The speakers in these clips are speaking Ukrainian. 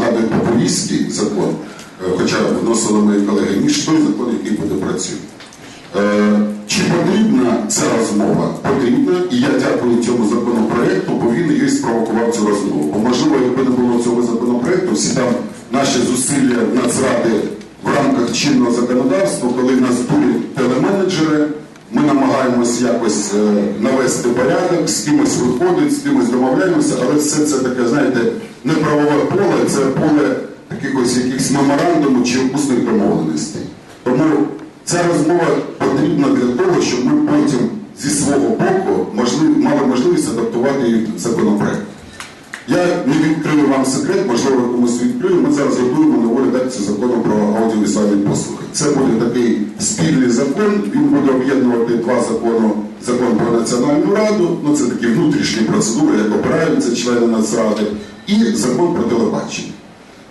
нагадує популістський закон, е, хоча вносили мої колеги, ніж той закон, який буде працювати. Е, Чи потрібна ця розмова? Потрібна, і я дякую цьому законопроекту, бо він і спровокував цю розмову. Бо можливо, якби не було цього законопроекту, всі там наші зусилля Нацради в рамках чинного законодавства, коли нас дурять телеменеджери, ми намагаємось якось е, навести порядок, з кимось виходить, з кимось домовляємося, але все це таке, знаєте, не правове поле, це поле якихось якихось меморандуму чи усних домовленостей. Тому ця розмова потрібна для того, щоб ми потім зі свого боку мали можливість адаптувати її в законопроект. Я не відкрию вам секрет, можливо, комусь відкрию. Ми зараз готуємо нову редакцію закону про аудіовізуальні послуги. Це буде такий спільний закон, він буде об'єднувати два закони. Закон про національну раду, ну це такі внутрішні процедури, як обираються члени Нацради, і закон про телебачення.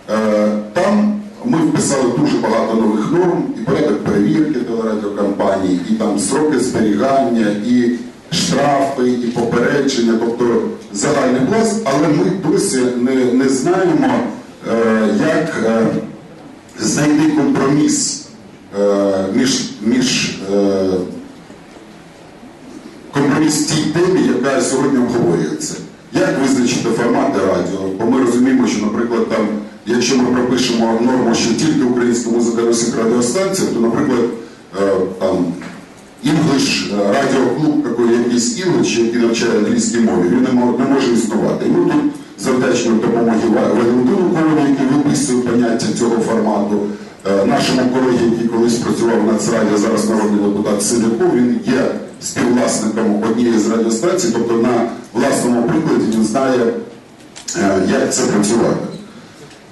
Е, Там ми вписали дуже багато нових норм, і порядок перевірки телерадіокомпаній, і там сроки зберігання, і штрафи, і попередження, тобто загальний пласт, але ми досі не, не знаємо, е, як е, знайти компроміс е, між, між е, компроміс тій темі, яка сьогодні обговорюється. Як визначити формати радіо? Бо ми розуміємо, що, наприклад, там, якщо ми пропишемо норму, що тільки українська музика на всіх радіостанціях, то, наприклад, е, там English е, радіоклуб, такий якийсь English, який навчає англійській мові, він не мо- не може існувати. І ми тут завдячуємо допомоги Ва- Валентину Ковалю, який виписує поняття цього формату. Е, Нашому колегі, який колись працював на Нацраді, зараз народний депутат Сидяков, він є співвласником однієї з радіостанцій, тобто на власному прикладі він знає, е, як це працювати.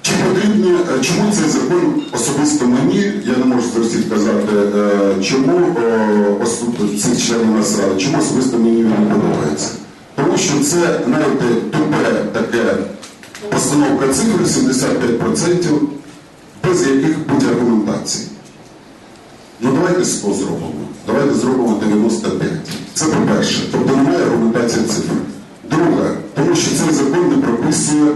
Чи потрібні, е, чому цей закон особисто мені, я не можу за казати, е, чому е, цих членів Нацради, чому особисто мені він не подобається? Тому що це, знаєте, тупе таке постановка цифр 75%, без яких будь аргументацій. Ну давайте 100 зробимо. Давайте зробимо 95. Це по-перше. Тобто немає аргументації цифр. Друге, тому що цей закон не прописує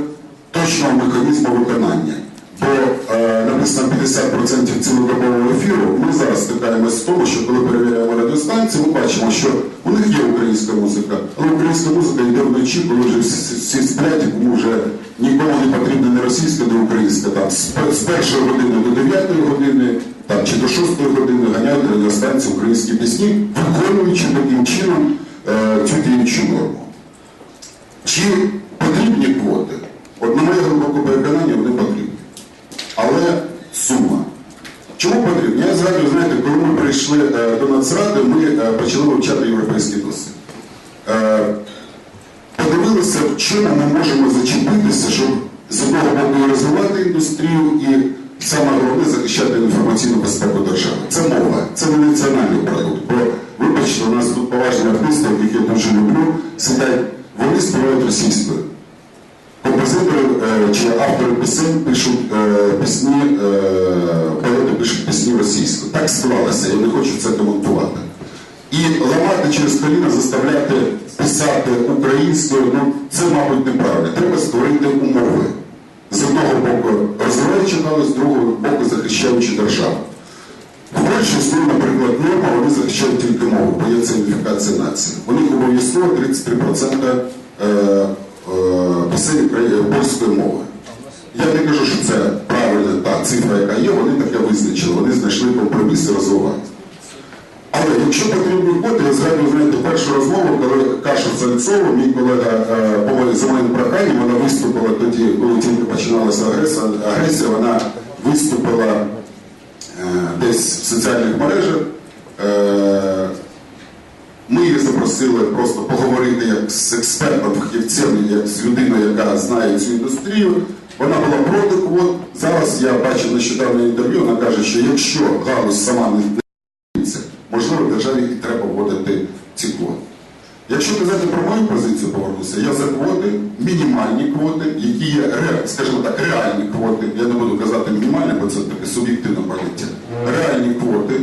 точного механізму виконання. Бо е, написано 50% цілодобового ефіру. Ми зараз стикаємося з тому, що коли перевіряємо радіостанції, ми бачимо, що у них є українська музика, але українська музика йде вночі, коли вже всі, сплять, кому вже нікому не потрібна не російська, не українська. Там з, першої години до 9 години, там чи до 6 години ганяють радіостанції українські пісні, виконуючи таким чином е, цю діючу норму. Чи потрібні квоти? От на моє глибоке переконання, вони потрібні. Але сума. Чому потрібні? Я згадую, знаєте, коли ми прийшли е, до Нацради, ми е, почали вивчати європейський досвід. Е, подивилися, в чому ми можемо зачепитися, щоб з одного боку розвивати індустрію і саме головне захищати інформаційну безпеку держави. Це мова, це не національний продукт. Бо вибачте, у нас тут поважні артисти, яких я дуже люблю, сидять, вони співають російською. Чи автори пісень пишуть е, пісні, е, поети пишуть пісні російською. Так склалося, я не хочу це коментувати. І ламати через коліна, заставляти писати українською, ну це, мабуть, неправильно. Треба створити умови. З одного боку розвиваючи галузь, з другого боку захищаючи державу. В Польщі наприклад, норма, вони захищають тільки мову, бо є це нації. У них обов'язково 33% е, е, пісень украї- польської мови. Я не кажу, що це правильна та цифра, яка є, вони таке визначили, вони знайшли компроміс і розвивають. Але якщо потрібні квоти, я згадую, знаєте, першу розмову, коли Каша Цальцова, мій колега е, по моїй за вона виступила тоді, коли тільки починалася агресія, агресія вона виступила е, десь в соціальних мережах. Е, ми її запросили просто поговорити як з експертом, фахівцем, як з людиною, яка знає цю індустрію. Вона була проти квот. Зараз я бачив нещодавне інтерв'ю, вона каже, що якщо галузь сама не це, можливо, державі і треба вводити ці квоти. Якщо казати про мою позицію, повернуся, я за квоти, мінімальні квоти, які є, скажімо так, реальні квоти. Я не буду казати мінімальні, бо це таке суб'єктивне поняття. Реальні квоти,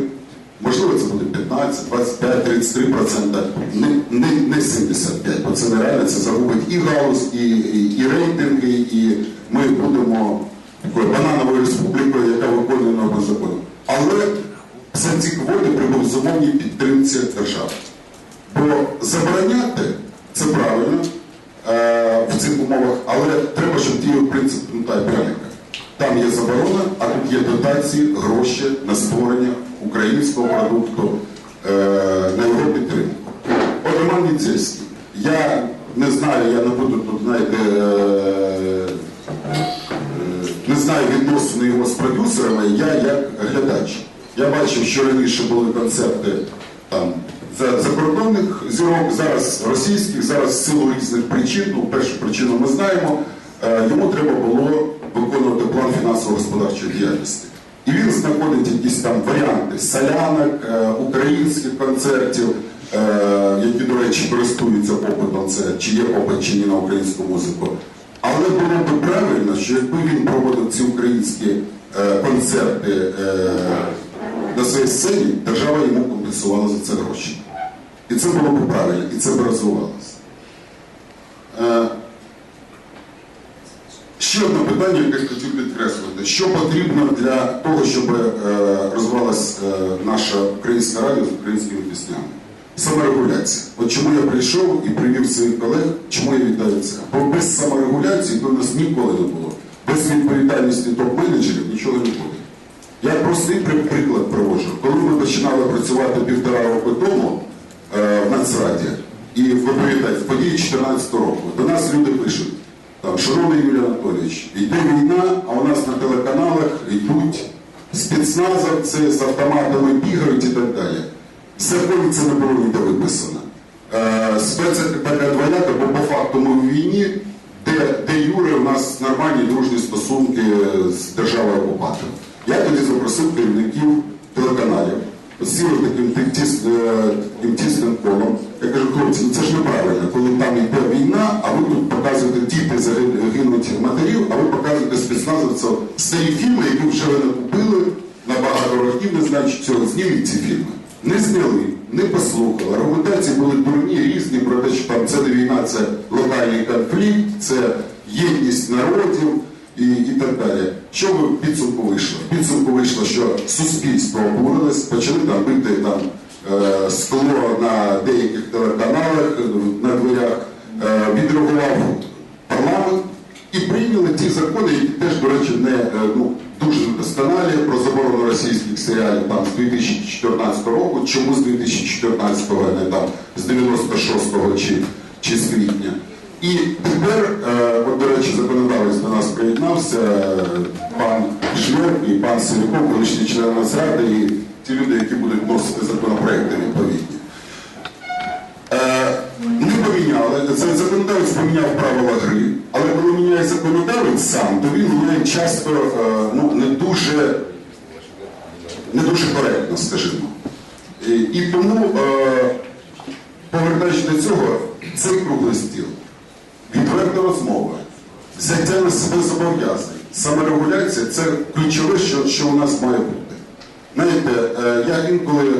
Можливо, це буде 15, 25, 33%, не, не, не 75, бо це нереально, це загубить і галузь, і, і, і рейтинги, і ми будемо такою банановою республікою, яка виконує норми закону. Але за ці квоти при безумовній підтримці держави. Бо забороняти це правильно е, в цих умовах, але треба, щоб діяв принцип кнута і пряника. Там є заборона, а тут є дотації, гроші на створення українського продукту е, на його підтримку. От Роман Ніцельський. Я не знаю, я не буду тут, знаєте, е, не знаю відносини його з продюсерами, я як глядач. Я бачив, що раніше були концерти там закордонних зірок, зараз російських, зараз в силу різних причин. Ну, першу причину ми знаємо. е, Йому треба було виконувати план фінансово-господарчої діяльності. І він знаходить якісь там варіанти солянок, е, українських концертів, е, які, до речі, користуються попитом, це чи є попит чи ні на українську музику. Але було б правильно, що якби він проводив ці українські е, концерти на своїй сцені, держава йому компенсувала за це гроші. І це було б правильно, і це б розвивалося. Питання, яке хотів підкреслити. Що потрібно для того, щоб е, розвивалася е, наша українська радіо з українськими піснями? Саморегуляція. От чому я прийшов і привів своїх колег, чому я віддаю це? Бо без саморегуляції то нас ніколи не було. Без відповідальності топ-менеджерів нічого не буде. Я простий при- приклад приводжу. Коли ми починали працювати півтора року тому е, в Нацраді, і в події 2014 року, до нас люди пишуть, шановний Юрій Анатолійович, йде війна, а у нас на телеканалах йдуть спецназовці з автоматами бігають і так далі. В законі це не було ніде виписано. Е, спеція така двояка, бо по факту ми в війні, де, де Юри у нас нормальні дружні стосунки з державою окупатором. Я тоді запросив керівників телеканалів, сіли таким е, тісним колом. Я кажу, хлопці, ну це ж неправильно, коли там йде війна, спецназовців старі фільми, які вже ви не купили на багато років, не знаючи цього, зніміть ці фільми. Не зняли, не послухали. Аргументації були дурні, різні про те, що там це не війна, це локальний конфлікт, це єдність народів і, і так далі. Що в підсумку вийшло? В підсумку вийшло, що суспільство обурилось, почали там бити там, е, скло на деяких телеканалах, на дверях, е, відреагував парламент і прийняли ті закони, які теж, до речі, не е, ну, дуже недосконалі про заборону російських серіалів там з 2014 року. Чому з 2014-го, а не там з 96-го чи, чи з квітня. І тепер, е, от, до речі, законодавець до нас приєднався, е, пан Шльоп і пан Силіков, колишні члени Нацради, і ті люди, які будуть вносити законопроекти відповідні. Е, не поміняли, це законодавець поміняв правила гри, міняє законодавець сам, то він міняє часто е, ну, не дуже не дуже коректно, скажімо. І, і тому, е, повертаючись до цього, цей круглий стіл, відверта розмова, взяття на себе зобов'язань, саморегуляція це ключове, що, що у нас має бути. Знаєте, е, я інколи,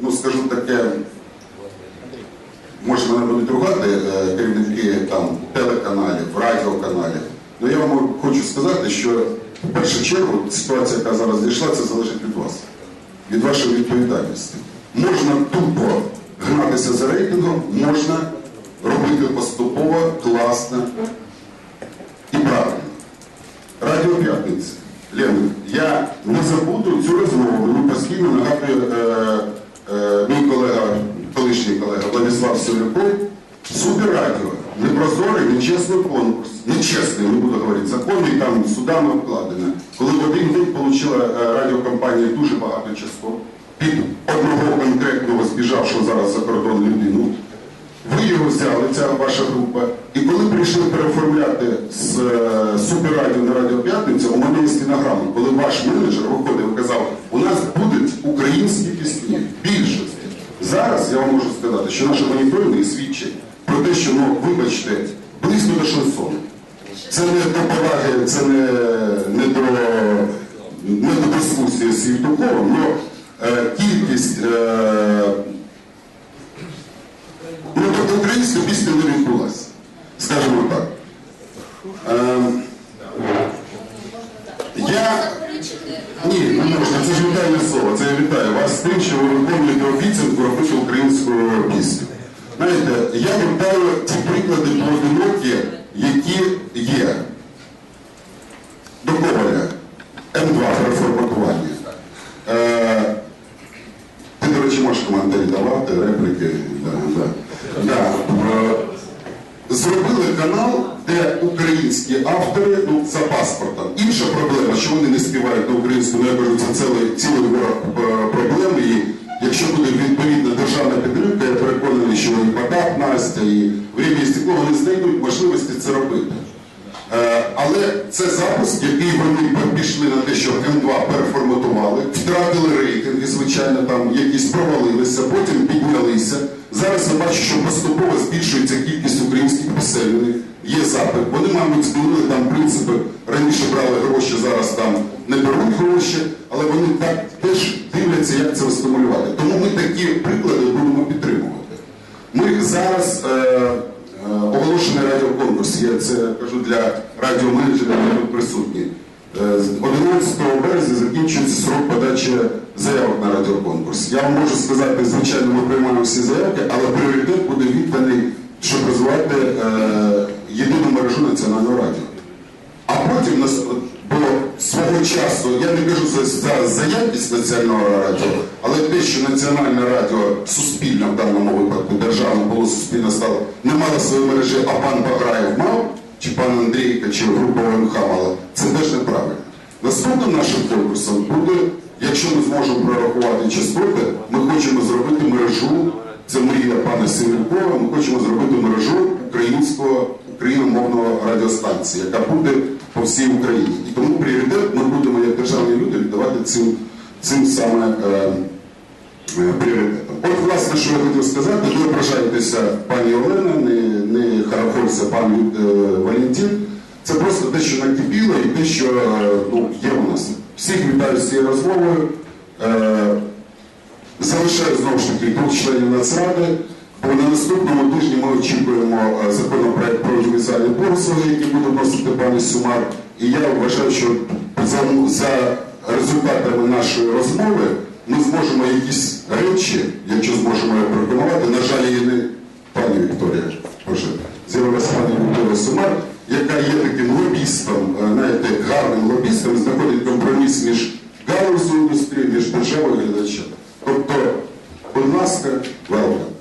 ну скажу таке, може мене будуть ругати е, керівники там, телеканалів, радіоканалів. Але я вам хочу сказати, що в першу чергу ситуація, яка зараз дійшла, це залежить від вас, від вашої відповідальності. Можна тупо гнатися за рейтингом, можна робити поступово, класно і правильно. Радіо П'ятниця. Лена, я не забуду цю розмову. Мені постійно нагадує е, е, мій колега, колишній колега Владислав Сіляков. Суперрадіо. Непрозорий, нечесний конкурс. Нечесний, не буду говорити, законний там судами вкладено. Коли в один день отримала е, радіокомпанія дуже багато частот під одного конкретного збіжавшого зараз за кордон людину. Ви його взяли, ця ваша група, і коли прийшли переоформляти з е, суперрадіо на Радіо П'ятниця, у мене є стенограма, коли ваш менеджер виходив і казав, у нас будуть українські пісні, більшості. Зараз я вам можу сказати, що наші моніторинги свідчать про те, що, ну, вибачте, близько до шансону. Це не до поваги, це не, не, до, не до дискусії з Євтуховим, але е, кількість. Е, ну, тобто українська пісня не відбулася. Скажімо так. Е, я ні, не можна, це ж вітальне слово. Це я вітаю вас з тим, що ви виконуєте обіцянку. Я вітаю ті приклади поодинокі, які є. До Коваля. М2 переформатування. Е, ти, до речі, можеш коментарі давати, репліки. Зробили канал, де українські автори ну, за паспортом. Інша проблема, що вони не співають на українську, я кажу, це цілий, ворог е, проблем. І якщо буде відповідна державна підтримка, що Настя, і Время стекло, вони знайдуть можливості це робити. Е, Але це запуск, який вони пішли на те, що М2 переформатували, втратили рейтинги, звичайно, там якісь провалилися, потім піднялися. Зараз я бачу, що поступово збільшується кількість українських писемних, є запит. Вони, мабуть, змінили там принципи. Раніше брали гроші, зараз там не беруть гроші, але вони так теж дивляться, як це стимулювати. Тому ми такі приклади будемо підтримувати. Ми зараз е, е, оголошений радіоконкурс. Я це кажу для радіоменеджерів, які тут присутні. Е, 11 березня закінчується срок подачі заявок на радіоконкурс. Я вам можу сказати, звичайно, ми приймаємо всі заявки, але пріоритет буде відданий, щоб розвивати е, єдину мережу національного радіо. А потім нас бо свого часу, я не кажу за, за, за якість національного радіо, але те, що національне радіо суспільне в даному випадку державне було суспільне стало, не мало своєї мережі, а пан Баграєв мав, чи пан Андрійка, чи група ВМХ мала, це теж неправильно. Наступним нашим конкурсом буде, якщо ми зможемо прорахувати частоти, ми хочемо зробити мережу, це мрія пана Симиркова, ми хочемо зробити мережу українського україномовного радіостанції, яка буде по всій Україні. І тому пріоритет ми будемо як державні люди віддавати цим, цим саме е, е, пріоритетом. От, власне, що я хотів сказати, не ображайтеся пані Олена, не, не характерся пан е, Валентин. Це просто те, що накипіло, і те, що е, ну, є у нас. Всіх вітаю з цією розмовою. Е, Залишаю знову ж таки двох членів Нацради, бо на наступному тижні ми очікуємо е, законопроект про аудіовізуальні послуги, який буде вносити пан Сюмар. І я вважаю, що за, за результатами нашої розмови ми зможемо якісь речі, якщо зможемо пропонувати, на жаль, її не пані Вікторія, з'явилася пані Вікторія Сумар, яка є таким лобістом, е, знаєте, гарним лобістом, знаходить компроміс між галузю індустрії, між державою і глядачем. Тобто, будь ласка, welcome.